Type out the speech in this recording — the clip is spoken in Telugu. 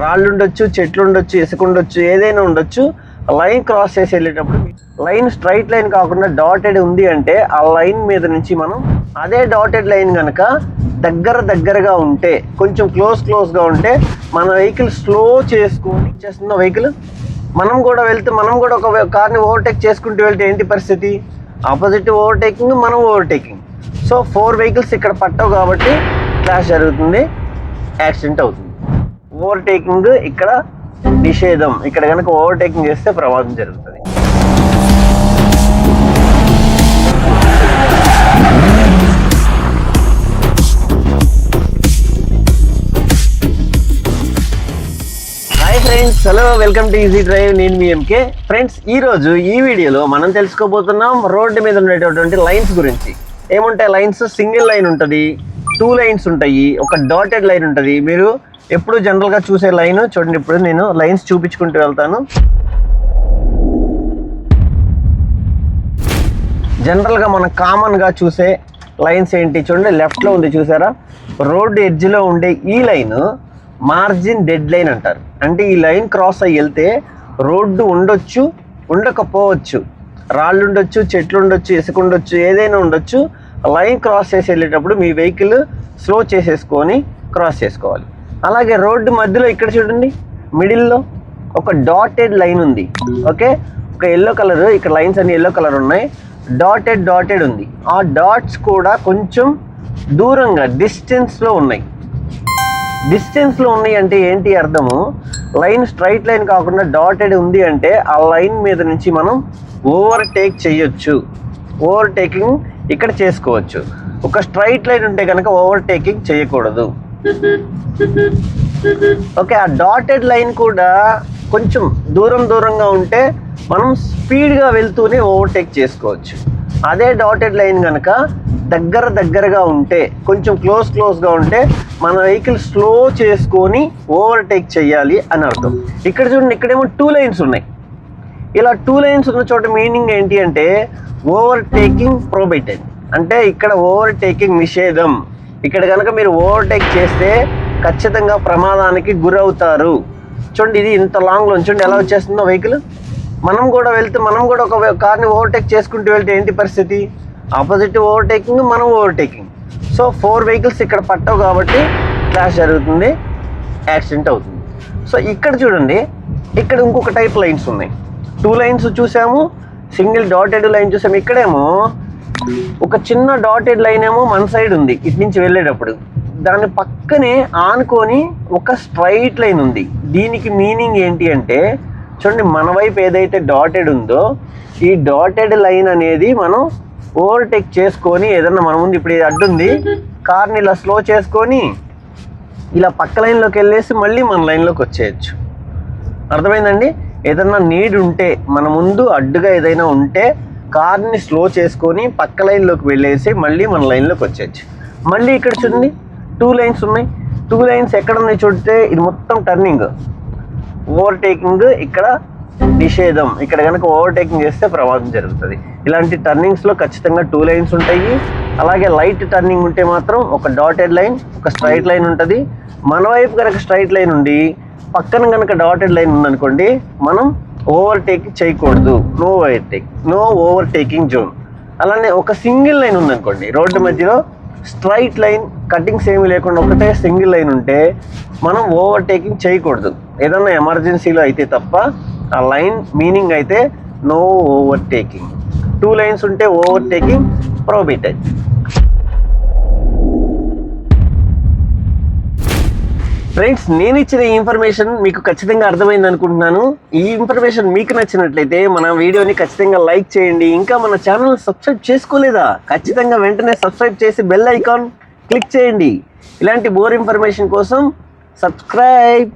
రాళ్ళు ఉండొచ్చు చెట్లు ఉండొచ్చు ఇసుక ఉండొచ్చు ఏదైనా ఉండొచ్చు. లైన్ క్రాస్ చేసి వెళ్ళేటప్పుడు లైన్ స్ట్రైట్ లైన్ కాకుండా డాటెడ్ ఉంది అంటే ఆ లైన్ మీద నుంచి మనం అదే డాటెడ్ లైన్ కనుక దగ్గర దగ్గరగా ఉంటే కొంచెం క్లోజ్ క్లోజ్గా ఉంటే మన వెహికల్ స్లో చేసుకుని చేస్తున్న వెహికల్. మనం కూడా వెళ్తే మనం కూడా ఒక కార్ని ఓవర్టేక్ చేసుకుంటూ వెళ్తే ఏంటి పరిస్థితి? ఆపోజిట్ ఓవర్టేకింగ్ మనం ఓవర్టేకింగ్. సో ఫోర్ వెహికల్స్ ఇక్కడ పట్టవు కాబట్టి క్లాష్ జరుగుతుంది యాక్సిడెంట్ అవుతుంది. ఓవర్టేకింగ్ ఇక్కడ నిషేధం. ఇక్కడ కనుక ఓవర్టేకింగ్ చేస్తే ప్రమాదం జరుగుతుంది. Friends hello welcome to easy drive నేను మీ ఎంకే ఫ్రెండ్స్ ఈ రోజు ఈ వీడియోలో మనం తెలుసుకోబోతున్నాం రోడ్డు మీద ఉండేటటువంటి లైన్స్ గురించి. ఏముంటాయి లైన్స్? సింగిల్ లైన్ ఉంటుంది టూ లైన్స్ ఉంటాయి ఒక డాటెడ్ లైన్ ఉంటుంది. మీరు ఎప్పుడు జనరల్గా చూసే లైన్ చూడండి ఇప్పుడు నేను లైన్స్ చూపించుకుంటూ వెళ్తాను. జనరల్గా మనం కామన్గా చూసే లైన్స్ ఏంటి చూడండి లెఫ్ట్లో ఉంది చూసారా? రోడ్డు ఎడ్జ్లో ఉండే ఈ లైన్ మార్జిన్ డెడ్ లైన్ అంటారు. అంటే ఈ లైన్ క్రాస్ అయ్యి వెళ్తే రోడ్డు ఉండొచ్చు ఉండకపోవచ్చు. రాళ్ళు ఉండొచ్చు చెట్లు ఉండొచ్చు ఇసుక ఉండొచ్చు ఏదైనా ఉండొచ్చు. లైన్ క్రాస్ చేసి వెళ్ళేటప్పుడు మీ వెహికల్ స్లో చేసేసుకొని క్రాస్ చేసుకోవాలి. అలాగే రోడ్డు మధ్యలో ఇక్కడ చూడండి మిడిల్లో ఒక డాటెడ్ లైన్ ఉంది. ఓకే? ఒక ఎల్లో కలర్ ఇక్కడ లైన్స్ అన్ని ఎల్లో కలర్ ఉన్నాయి. డాటెడ్ డాటెడ్ ఉంది. ఆ డాట్స్ కూడా కొంచెం దూరంగా డిస్టెన్స్లో ఉన్నాయి. డిస్టెన్స్లో ఉన్నాయి అంటే ఏంటి అర్థము? లైన్ స్ట్రైట్ లైన్ కాకుండా డాటెడ్ ఉంది అంటే ఆ లైన్ మీద నుంచి మనం ఓవర్టేక్ చేయొచ్చు. ఓవర్టేకింగ్ ఇక్కడ చేసుకోవచ్చు. ఒక స్ట్రైట్ లైన్ ఉంటే కనుక ఓవర్టేకింగ్ చేయకూడదు. ఓకే ఆ డాటెడ్ లైన్ కూడా కొంచెం దూరం దూరంగా ఉంటే మనం స్పీడ్గా వెళ్తూనే ఓవర్టేక్ చేసుకోవచ్చు. అదే డాటెడ్ లైన్ కనుక దగ్గర దగ్గరగా ఉంటే కొంచెం క్లోజ్ క్లోజ్గా ఉంటే మన వెహికల్ స్లో చేసుకొని ఓవర్టేక్ చేయాలి అని అర్థం. ఇక్కడ చూడండి ఇక్కడేమో టూ లైన్స్ ఉన్నాయి. ఇలా టూ లైన్స్ ఉన్న చోట మీనింగ్ ఏంటి అంటే ఓవర్టేకింగ్ ప్రోబైటెడ్ అంటే ఇక్కడ ఓవర్టేకింగ్ నిషేధం. ఇక్కడ కనుక మీరు ఓవర్టేక్ చేస్తే ఖచ్చితంగా ప్రమాదానికి గురవుతారు. చూడండి ఇది ఇంత లాంగ్లో చూడండి ఎలా వచ్చేస్తుందో వెహికల్ మనం కూడా వెళ్తే మనం కూడా ఒక కార్ని ఓవర్టేక్ చేసుకుంటూ వెళ్తే ఏంటి పరిస్థితి? ఆపోజిట్ ఓవర్టేకింగ్ మనం ఓవర్టేకింగ్ సో ఫోర్ వెహికల్స్ ఇక్కడ పట్టవు కాబట్టి క్లాష్ జరుగుతుంది యాక్సిడెంట్ అవుతుంది. సో ఇక్కడ చూడండి ఇక్కడ ఇంకొక టైప్ లైన్స్ ఉన్నాయి. టూ లైన్స్ చూసాము సింగిల్ డాటెడ్ లైన్ చూసాము. ఇక్కడేమో ఒక చిన్న డాటెడ్ లైన్ ఏమో మన సైడ్ ఉంది ఇటు నుంచి వెళ్ళేటప్పుడు. దాని పక్కనే ఆనుకొని ఒక స్ట్రైట్ లైన్ ఉంది. దీనికి మీనింగ్ ఏంటి అంటే చూడండి మన వైపు ఏదైతే డాటెడ్ ఉందో ఈ డాటెడ్ లైన్ అనేది మనం ఓవర్టేక్ చేసుకొని ఏదన్నా మన ముందు ఇప్పుడు ఇది అడ్డుంది కార్ని ఇలా స్లో చేసుకొని ఇలా పక్క లైన్లోకి వెళ్ళేసి మళ్ళీ మన లైన్లోకి వచ్చేయచ్చు. అర్థమైందండి? ఏదన్నా నీడ్ ఉంటే మన ముందు అడ్డుగా ఏదైనా ఉంటే కార్ని స్లో చేసుకొని పక్క లైన్లోకి వెళ్ళేసి మళ్ళీ మన లైన్లోకి వచ్చేయచ్చు. మళ్ళీ ఇక్కడ చూడండి టూ లైన్స్ ఉన్నాయి. టూ లైన్స్ ఎక్కడ ఉన్నాయి చూడితే ఇది మొత్తం టర్నింగ్. ఓవర్టేకింగ్ ఇక్కడ నిషేధం. ఇక్కడ కనుక ఓవర్టేకింగ్ చేస్తే ప్రమాదం జరుగుతుంది. ఇలాంటి టర్నింగ్స్లో ఖచ్చితంగా టూ లైన్స్ ఉంటాయి. అలాగే లైట్ టర్నింగ్ ఉంటే మాత్రం ఒక డాటెడ్ లైన్ ఒక స్ట్రైట్ లైన్ ఉంటుంది. మన వైపు కనుక స్ట్రైట్ లైన్ ఉండి పక్కన కనుక డాటెడ్ లైన్ ఉందనుకోండి మనం ఓవర్టేక్ చేయకూడదు. No overtake no overtaking zone. అలానే ఒక సింగిల్ లైన్ ఉందనుకోండి రోడ్డు మధ్యలో స్ట్రైట్ లైన్ కటింగ్స్ ఏమీ లేకుండా ఒకటే సింగిల్ లైన్ ఉంటే మనం ఓవర్టేకింగ్ చేయకూడదు. ఏదన్నా ఎమర్జెన్సీలో అయితే తప్ప ఆ లైన్ మీనింగ్ అయితే నో ఓవర్టేకింగ్. టూ లైన్స్ ఉంటే ఓవర్టేకింగ్ ప్రోబిటెడ్ ఫ్రెండ్స్ నేను ఇచ్చిన ఈ ఇన్ఫర్మేషన్ మీకు ఖచ్చితంగా అర్థమైంది అనుకుంటున్నాను. ఈ ఇన్ఫర్మేషన్ మీకు నచ్చినట్లయితే మన వీడియోని ఖచ్చితంగా లైక్ చేయండి. ఇంకా మన ఛానల్ సబ్స్క్రైబ్ చేసుకోలేదా? ఖచ్చితంగా వెంటనే సబ్స్క్రైబ్ చేసి బెల్ ఐకాన్ క్లిక్ చేయండి. ఇలాంటి బోర్ ఇన్ఫర్మేషన్ కోసం సబ్స్క్రైబ్